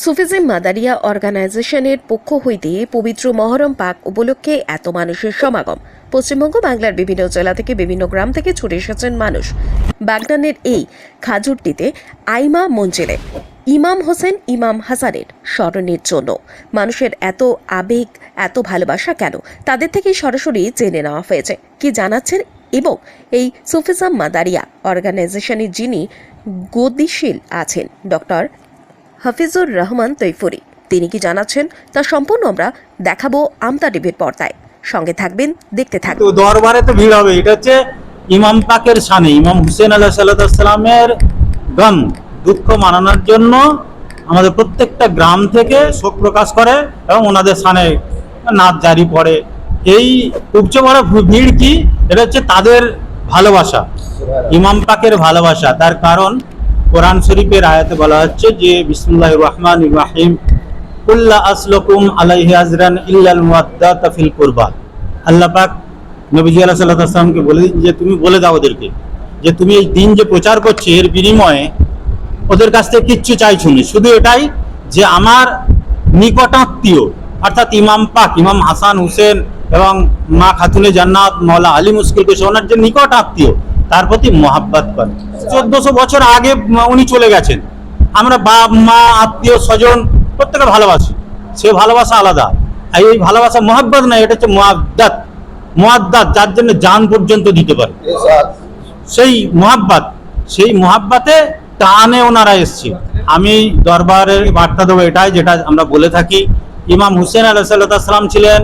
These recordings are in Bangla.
সুফিজম মাদারিয়া অর্গানাইজেশনের পক্ষ হইতে পবিত্র মহরম পাক উপলক্ষে এত মানুষের সমাগম। পশ্চিমবঙ্গ, বাংলার বিভিন্ন জেলা থেকে বিভিন্ন গ্রাম থেকে ছুটে এসেছেন মানুষ। বাগদানের এই খাজুরটিতে আইমা মঞ্জিলে ইমাম হোসেন ইমাম হাসানের স্মরণের জন্য। মানুষের এত আবেগ, এত ভালোবাসা কেন? তাদের থেকেই সরাসরি জেনে নেওয়া হয়েছে। কি জানাচ্ছেন? এবং এই সুফিজম মাদারিয়া অর্গানাইজেশনের যিনি গতিশীল আছেন, ডক্টর হাফিজুর রহমান তৈফুরি। তিনি কি জানাচ্ছেন, তা সম্পূর্ণ আমরা দেখাবো আমতা টিভির পর্দায়। সঙ্গে থাকবেন, দেখতে থাকবেন দরবারে তো ভিড় হবে, এটা হচ্ছে ইমাম পাকের সানে ইমাম হুসেন আল্লাহ সাল্লামের গান। দুঃখ মানানোর জন্য আমাদের প্রত্যেকটা গ্রাম থেকে শোক প্রকাশ করে এবং ওনাদের সানে নাচ জারি পড়ে। এই উপচে বড় ভিড় কি? এটা হচ্ছে তাদের ভালোবাসা, ইমাম পাকের ভালোবাসা। তার কারণ কোরআন শরীফের আয়াতে বলা হচ্ছে যে বিসমুল্লাহ রহমান রাহিম, কুল্লা আসলকুম আলাইহি আজরান ইল্লাল মুয়াদ্দাতা ফিল কুরবা। আল্লাহ পাক নবীজি আল্লাহ সাল্লাহ আসলামকে বলে যে, তুমি বলে দাও ওদেরকে যে, তুমি এই দিন যে প্রচার করছ, এর বিনিময়ে ওদের কাছ থেকে কিচ্ছু চাইছো না। শুধু এটাই যে, আমার নিকটাত্মীয়, অর্থাৎ ইমাম পাক, ইমাম হাসান হুসেন এবং মা খাতুনে জান্নাত মৌলা আলী মুশকিল কেশ ওনার যে নিকট আত্মীয় তার প্রতি মহাব্বাত করে। চোদ্দশো বছর আগে উনি চলে গেছেন। আমরা বাপ, মা, আত্মীয়, স্বজন প্রত্যেকে ভালোবাসি। সে ভালোবাসা আলাদা। আর এই ভালোবাসা মহাব্বত না এটা হচ্ছে মোয়াদ্দাত মোয়াদ্দাত যার জন্য জান পর্যন্ত দিতে পারে। সেই মোহাব্বাত, সেই মোহাব্বাতে টানে ওনারা এসছে আমি দরবারের বার্তা দেবো এটাই, যেটা আমরা বলে থাকি। ইমাম হুসেন আলাহ সাল্লাম ছিলেন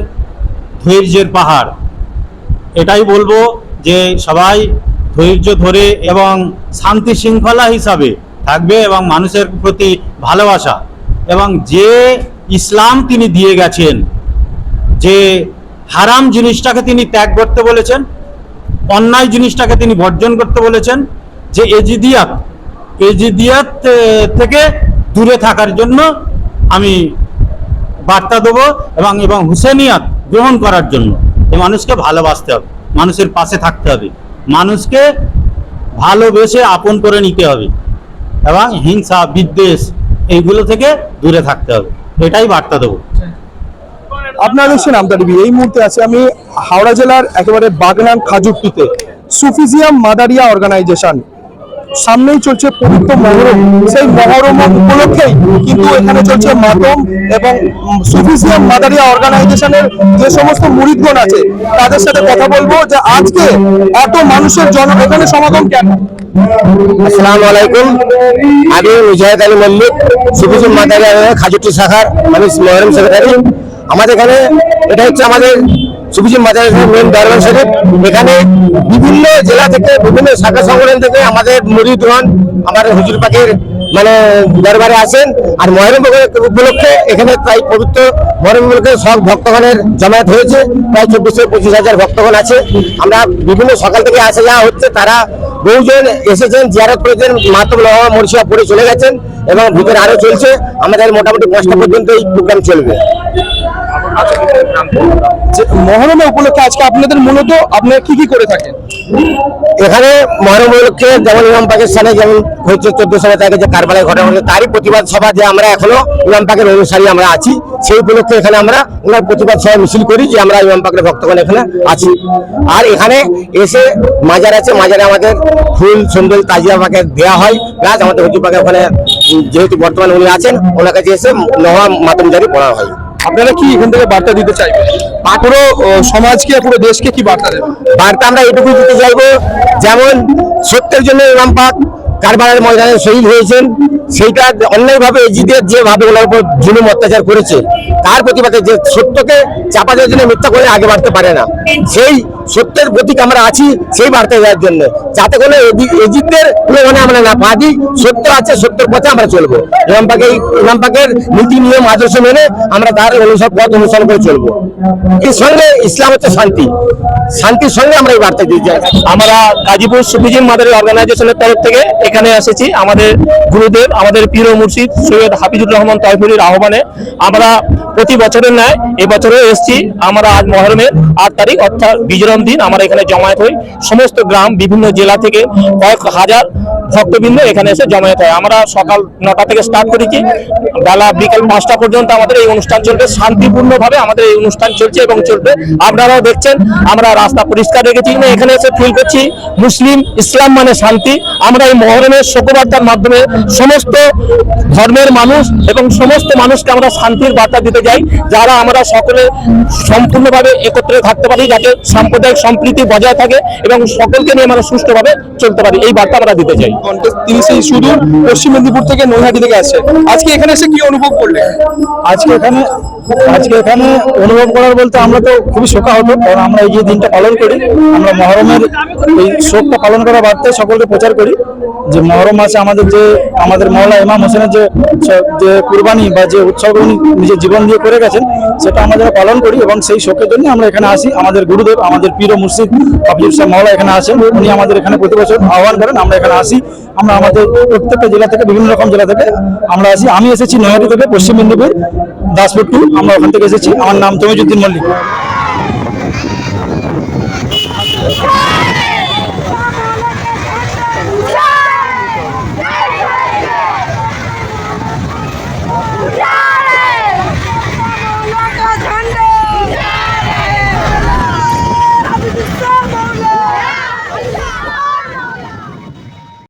ধৈর্যের পাহাড়। এটাই বলব যে সবাই ধৈর্য ধরে এবং শান্তি শৃঙ্খলা হিসাবে থাকবে এবং মানুষের প্রতি ভালোবাসা এবং যে ইসলাম তিনি দিয়ে গেছেন, যে হারাম জিনিসটাকে তিনি ত্যাগ করতে বলেছেন, অন্যায় জিনিসটাকে তিনি বর্জন করতে বলেছেন, যে এজিদিয়াত এজিদিয়াত থেকে দূরে থাকার জন্য আমি বার্তা দেবো এবং এবং হুসেনিয়াত গ্রহণ করার জন্য। এই মানুষকে ভালোবাসতে হবে, মানুষের পাশে থাকতে হবে। মানুষকে ভালোবেসে আপন করে নিতে হবে এবং হিংসা, বিদ্বেষ এইগুলো থেকে দূরে থাকতে হবে। এটাই বার্তা দেবো। আপনারা দেখছেন আমতা টিভি। এই মুহূর্তে আছে আমি হাওড়া জেলার একেবারে বাগনান খাজুরটিতে। সুফিজিয়াম মাদারিয়া অর্গানাইজেশন। সামনেই চলছে পবিত্র মহরম। সেই মহরম উপলক্ষেই কিন্তু এখানে চলছে মাতম এবং উম, সুফিজিয়াম মাদারিয়া অর্গানাইজেশনের যে সমস্ত মুরিদগণ আছে তাদের সাথে কথা বলব যে আজকে এত মানুষের জন এখানে সমাগম কেন? আসসালামু আলাইকুম। আমি মুজাহিদ আলী মল্লিক সুফিজুল মাদারিয়া খাজুটি শাখার আমি মহরম সেক্রেটারি। আমাদের এখানে এটা হচ্ছে আমাদের সুফিজুল মাদারিয়া মেন দরবার শরীফ। এখানে বিভিন্ন জেলা থেকে, বিভিন্ন শাখা সংগঠন থেকে আমাদের মুরিদগণ আমাদের হুজুর পাখির মানে দরবারে আসেন। আর মহরম উপলক্ষে এখানে প্রায় পবিত্র মহরম উপলক্ষে সব ভক্তগণের জমায়েত হয়েছে। প্রায় চব্বিশ থেকে পঁচিশ হাজার ভক্তগণ আছে। আমরা বিভিন্ন সকাল থেকে আসা যাওয়া হচ্ছে তারা বহুজন এসেছেন, জিয়ারত করেছেন মাতম নওয়া মরিশিয়া পড়ে চলে গেছেন এবং ভিতরে আরও চলছে। আমাদের মোটামুটি পাঁচটা পর্যন্ত এই প্রোগ্রাম চলবে। মহরমে উপলক্ষে আজকে আপনাদের মূলত আপনারা কি কি করে থাকেন? এখানে মহরম উপলক্ষে যেমন ইমাম পাকিস্তানে যেমন হচ্ছে চোদ্দ সালে তাকে যে কারবালায় ঘটনা হচ্ছে তারই প্রতিবাদ সভা যে আমরা এখনও ইমাম পাকের অনুসারী আমরা আছি, সেই উপলক্ষে এখানে আমরা ওনার প্রতিবাদ সভা মিছিল করি যে আমরা ইমাম পাকের ভক্তগণ এখানে আছি। আর এখানে এসে মাজার আছে, মাজারে আমাদের ফুল, সুন্দর তাজিয়া পাকে দেওয়া হয়, প্লাস আমাদের হুজুর পাকে ওখানে যেহেতু বর্তমানে উনি আছেন, ওনার কাছে এসে নহা মাতমজারি পড়া হয়। আপনারা কি এখান থেকে বার্তা দিতে চাইবেন? পুরো সমাজকে পুরো দেশকে কি বার্তা দেবেন বার্তা আমরা এটুকু দিতে চাইব। যেমন সত্যের জন্য রামপাক কারবারের ময়দানে শহীদ হয়েছেন সেইটা অন্যায়ভাবে এজিদের যেভাবে ওনার উপর জুলুম অত্যাচার করেছে, তার প্রতিবাদে যে সত্যকে চাপা দেওয়ার জন্য মিথ্যা করে আগে বাড়তে পারে না। সেই সত্যের প্রতীক আমরা আছি সেই বার্তা দেওয়ার জন্য। যাতে করে এজিদের তুলনায় আমরা না পা দিই, সত্য আছে, সত্যের পথে আমরা চলবো। ইমাম পাকে ইমাম পাকের নীতি, নিয়ম, আদর্শ মেনে আমরা তার অনুসরণ পথ অনুসরণ করে চলবো। এর সঙ্গে ইসলাম হচ্ছে শান্তি। শান্তির সঙ্গে আমরা এই বার্তা চাই আমরা গাজীপুর সুফিজিন মাদারি অর্গানাইজেশনের তরফ থেকে এখানে এসেছি। আমাদের গুরুদেব আমাদের প্রিয় মুর্শিদ সৈয়দ হাফিজুর রহমান তয়ফুরির আহ্বানে আমরা প্রতি বছরের ন্যায় এবছরেও এসেছি। আমরা আজ মহরমের আট তারিখ, অর্থাৎ বিজরম দিন। আমরা এখানে জমায়েত হই। সমস্ত গ্রাম, বিভিন্ন জেলা থেকে কয়েক হাজার ভক্তবৃন্দ এখানে এসে জমায়েত হয়। আমরা সকাল নটা থেকে স্টার্ট করেছি বেলা বিকেল পাঁচটা পর্যন্ত আমাদের এই অনুষ্ঠান চলবে। শান্তিপূর্ণভাবে আমাদের এই অনুষ্ঠান চলছে এবং চলবে। আপনারাও দেখছেন, আমরা রাস্তা পরিষ্কার রেখেছি। না এখানে এসে ফিল করছি, মুসলিম, ইসলাম মানে শান্তি। আমরা এই মহরমের শোকবার্তার মাধ্যমে সমস্ত ধর্মের মানুষ এবং সমস্ত মানুষকে আমরা শান্তির বার্তা দিতে যাই। যারা আমরা সকলে সম্পূর্ণভাবে একত্রে থাকতে পারি, যাতে সাম্প্রদায়িক সম্প্রীতি বজায় থাকে এবং সকলকে নিয়ে আমরা সুষ্ঠুভাবে চলতে পারি। এই বার্তা আমরা দিতে চাই। কন্টেস্ট তিনি সেই সুদূর পশ্চিম মেদিনীপুর থেকে নৈহাটি থেকে আসছে। আজকে এখানে এসে কি অনুভব করলেন আজকে এখানে আজকে এখানে অনুভব করার বলতে আমরা তো খুবই শোকাহত, কারণ আমরা এই যে দিনটা পালন করি, আমরা মহরমের এই শোকটা পালন করার বার্তায় সকলকে প্রচার করি যে মহরম মাসে আমাদের যে, আমাদের মহলা ইমাম হোসেনের যে যে কুরবানি বা যে উৎসর্গ উনি নিজের জীবন দিয়ে করে গেছেন, সেটা যেন পালন করি এবং সেই শোকের জন্য আমরা এখানে আসি। আমাদের গুরুদেব, আমাদের পীর মুর্শিদ হাফিজুর সাহেব মহলা এখানে আসেন। উনি আমাদের এখানে প্রতি বছর আহ্বান করেন, আমরা এখানে আসি। আমরা আমাদের প্রত্যেকটা জেলা থেকে, বিভিন্ন রকম জেলা থেকে আমরা আসি আমি এসেছি নয়াটি থেকে, পশ্চিম মেদিনীপুর, দাসপুর টু, আমরা ওখান থেকে এসেছি। আমার নাম তমিজুদ্দিন মল্লিক।